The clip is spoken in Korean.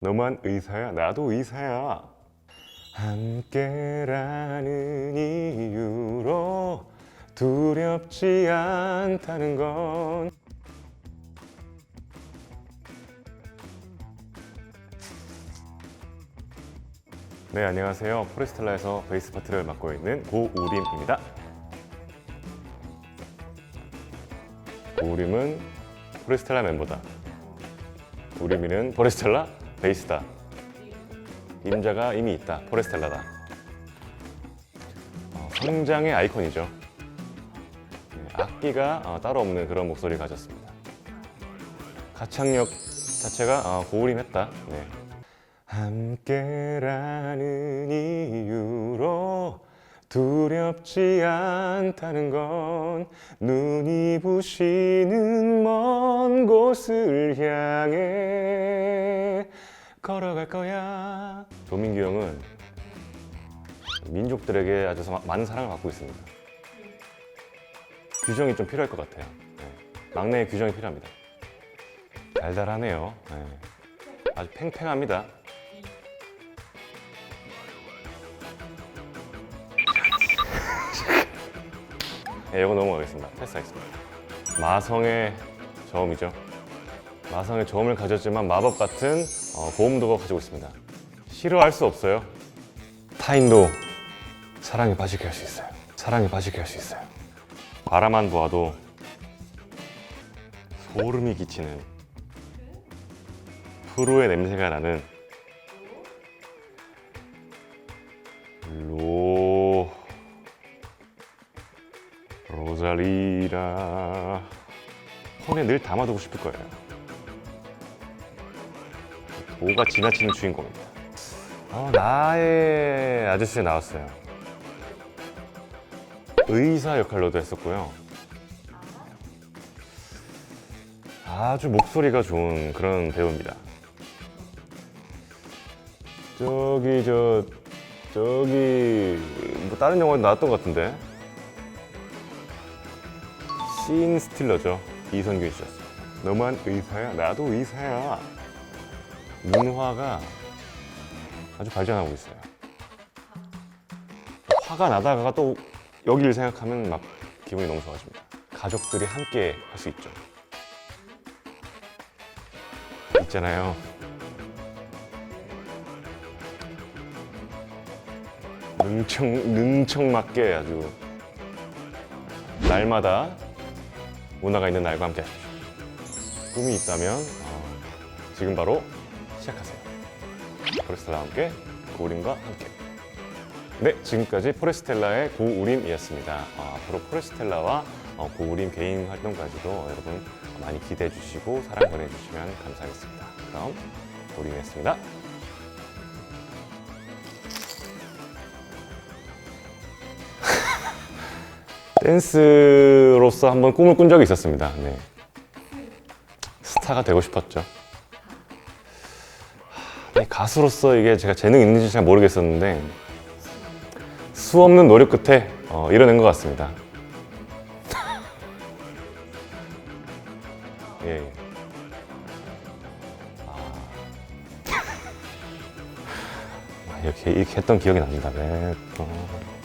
너만 의사야? 나도 의사야. 함께라는 이유로 두렵지 않다는 건. 네 안녕하세요. 포레스텔라에서 베이스 파트를 맡고 있는 고우림입니다. 고우림은 포레스텔라 멤버다. 우림이는 포레스텔라 베이스다. 임자가 이미 있다. 포레스텔라다. 어, 성장의 아이콘이죠. 네, 악기가 어, 따로 없는 그런 목소리를 가졌습니다. 가창력 자체가 어, 고우림했다. 네. 함께라는 이유로 두렵지 않다는 건 눈이 부시는 먼 곳을 향해 걸어갈 거야. 조민규 형은 민족들에게 아주 사- 많은 사랑을 받고 있습니다. 규정이 좀 필요할 것 같아요. 네. 막내의 규정이 필요합니다. 달달하네요. 네. 아주 팽팽합니다. 네, 이거 넘어가겠습니다. 패스하겠습니다. 마성의 저음이죠. 마성의 저음을 가졌지만 마법 같은 어, 고음도가 가지고 있습니다. 싫어할 수 없어요. 타인도 사랑에 빠지게 할 수 있어요. 사랑에 빠지게 할 수 있어요. 바라만 보아도 소름이 끼치는 프로의 냄새가 나는 로 로잘리라 폰에 늘 담아두고 싶을 거예요. 뭐가 지나치는 주인공입니다. 어, 나의 아저씨에 나왔어요. 의사 역할로도 했었고요. 아주 목소리가 좋은 그런 배우입니다. 저기 저 저기 뭐 다른 영화에 나왔던 것 같은데 씬 스틸러죠 이선균 씨였어요. 너만 의사야 나도 의사야. 문화가 아주 발전하고 있어요. 화가 나다가 또 여기를 생각하면 막 기분이 너무 좋아집니다. 가족들이 함께 할 수 있죠. 있잖아요. 능청 능청맞게 아주 날마다 문화가 있는 날과 함께 하십시오. 꿈이 있다면 어, 지금 바로 시작하세요. 포레스텔라와 함께 고우림과 함께. 네, 지금까지 포레스텔라의 고우림이었습니다. 어, 앞으로 포레스텔라와 어, 고우림 개인 활동까지도 여러분 많이 기대해 주시고 사랑 보내 주시면 감사하겠습니다. 그럼 고우림이었습니다. 댄스로서 한번 꿈을 꾼 적이 있었습니다. 네. 스타가 되고 싶었죠. 가수로서 이게 제가 재능 있는지 잘 모르겠었는데 수 없는 노력 끝에 어, 이뤄낸 것 같습니다. 예. 예. 아. 아, 이렇게 이렇게 했던 기억이 납니다. 네. 어.